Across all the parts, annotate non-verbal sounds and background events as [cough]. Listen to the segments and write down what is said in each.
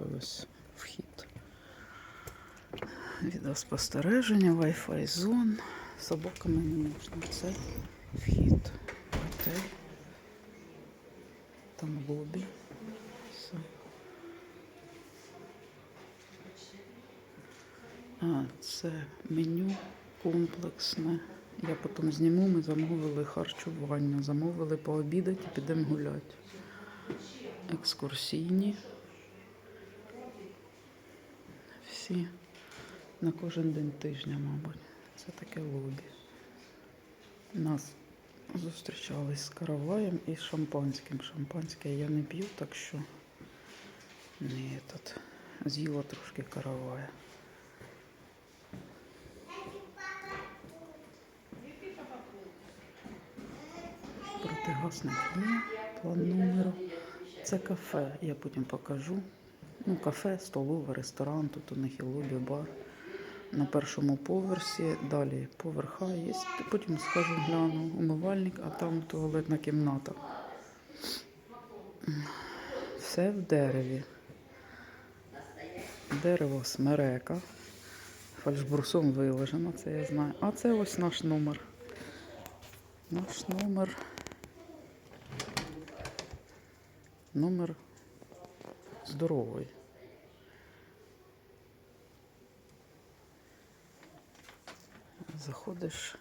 Ось вхід. Відеоспостереження, Wi-Fi зон. Собаками не можна. Це вхід. Готель. Там лобі. Все. А, це меню комплексне. Я потім зніму, ми замовили харчування, замовили пообідати і підемо гуляти. Екскурсійні. Всі на кожен день тижня, мабуть. Це таке лобі. Нас зустрічались з караваєм і шампанським. Шампанське я не п'ю, так що не тут. З'їла трошки каравая. Протигасник є, план номеру. Це кафе, я потім покажу. Ну, кафе, столове, ресторан, тут у них і лобі, бар. На першому поверсі, далі поверха є. Потім скажу, гляну, умивальник, а там туалетна кімната. Все в дереві. Дерево смерека. Фальшбрусом виложено, це я знаю. А це ось наш номер. Наш номер. Номер здоровий. Заходиш.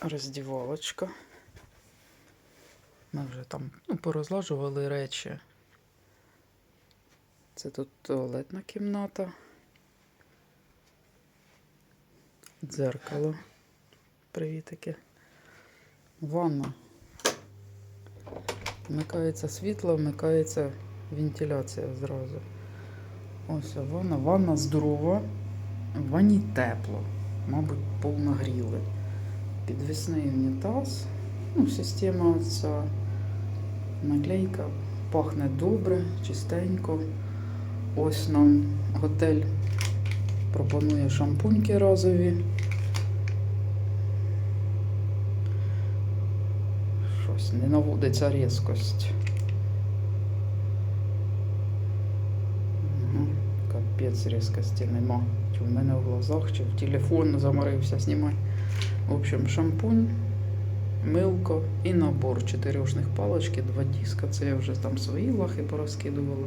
Роздівалочка. Ми вже там ну, порозлажували речі. Це тут туалетна кімната. Дзеркало. Привітики. Ванна. Вмикається світло, вмикається вентиляція зразу. Ось ванна. Ванна здорова. В ванні тепло. Мабуть, повногріли. Підвісний унітаз. Ну, система ця наклейка. Пахне добре, чистенько. Ось нам готель пропонує шампуньки разові. Щось не наводиться різкость. Угу. Капець різкості нема. Чи в мене в глазах, чи в телефон заморився знімати. В общем, шампунь, милко і набор чотирьошних палочки, два диска. Це я вже там свої лахи порозкидувала.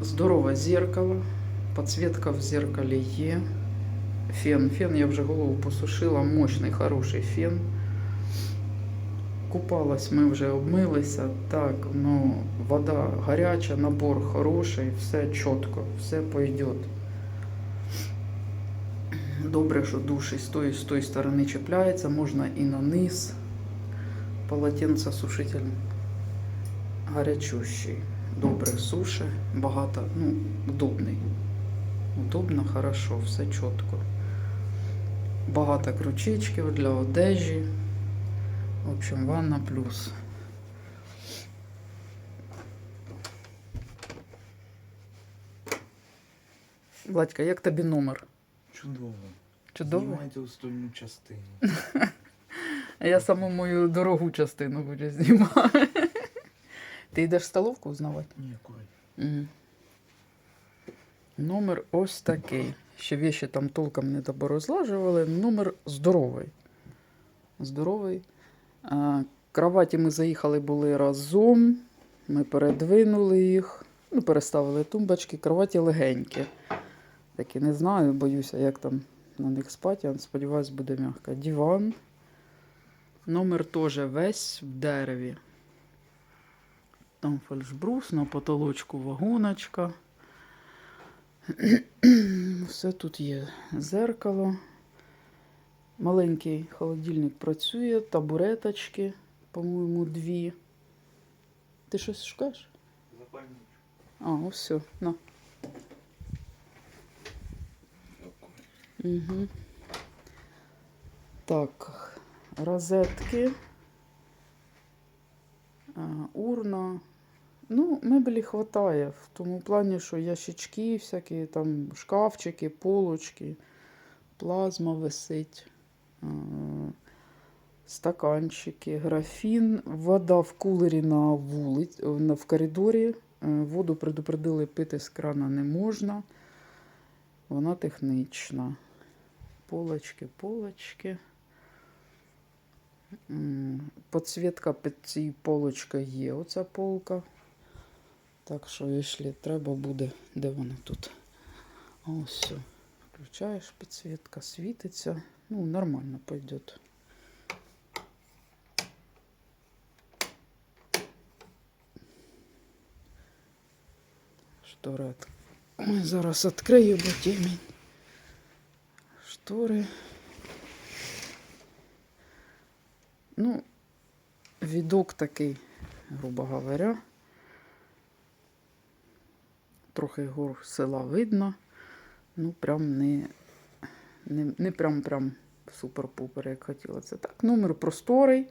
Здорове зеркало. Подсветка в зеркалі є. Фен. Фен я вже голову посушила. Мощний, хороший фен. Купалась, ми вже обмилися. Так, ну, вода гаряча, набор хороший, все чітко, все пойдет. Добре, що душ з тої, з тої сторони чіпляється, можна і на низ. Полотенце сушитель гарячущий. Добре суше, багато, ну, удобний. Удобно, хорошо, все чітко. Багато крючечків для одежі. В общем, ванна плюс. Владька, як тобі номер? Чудово. Чудово? Знімайте остальну частину. А [laughs] я саму мою дорогу частину буду знімати. Ти йдеш в столовку узнавати? Ні, Коль. Номер ось такий. Ще віші там толком не доборозлажували. Номер здоровий. Здоровий. Кроваті ми заїхали були разом. Ми передвинули їх. Ну, переставили тумбочки. Кроваті легенькі. Такі не знаю, боюся, як там на них спати. Я сподіваюся, буде м'яко. Диван. Номер теж весь в дереві. Там фальшбрус, на потолочку вагоночка. [clears throat] Все тут є зеркало. Маленький холодильник працює, табуреточки, по-моєму, дві. Ти щось шукаєш? Запальничку. А, ось все, на. Угу. Так, розетки. Урна. Ну, меблі хватає в тому плані, що ящички, всякі там шкафчики, полочки, плазма висить. Стаканчики, графін, вода в кулері на вулиці, в коридорі. Е, Воду предупредили пити з крана не можна. Вона технічна. Полочки, полочки. М, Підсвітка під цією полочкою є. Оця полка. Так що, якщо треба буде, де вона тут? Ось все. Включаєш, підсвітка світиться. Ну, нормально пойдет. Штори. от- Ой, зараз відкрию, бо темінь. Штори. Ну, відок такий, грубо говоря. Трохи гор села видно. Ну, прям не, не, не прям прям супер-пупер, як хотілося. Так, номер просторий.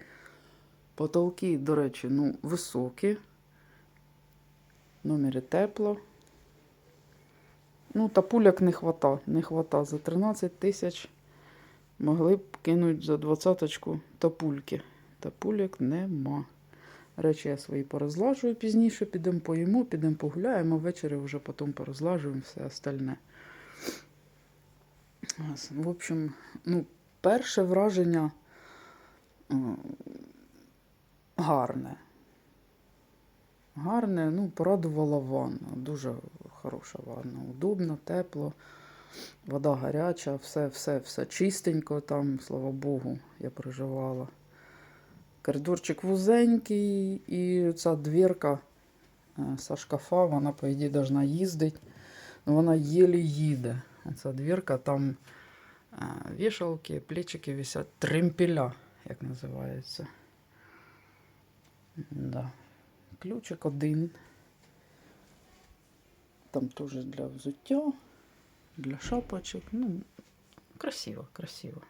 Потолки, до речі, ну, високі. Номері тепло. Ну, та пуляк не хвата. Не хвата. За 13 тисяч могли б кинути за двадцяточку тапульки. Тапуляк нема. Речі я свої порозлажую пізніше, підемо поїмо, підемо погуляємо, ввечері вже потім порозлажуємо все остальне. В общем, ну, перше враження гарне. Гарне, ну, порадувала ванна. Дуже хороша ванна. Удобно, тепло, вода гаряча, все, все, все чистенько там, слава Богу, я переживала. Коридорчик вузенький, і ця дверка е, со шкафа, вона, по ідеї, должна їздити. Вона єлі їде. Ця дверка, там вішалки, плечики висять, тремпеля, як називається. Да. Ключик один. Там теж для взуття, для шапочок. Ну, красиво, красиво.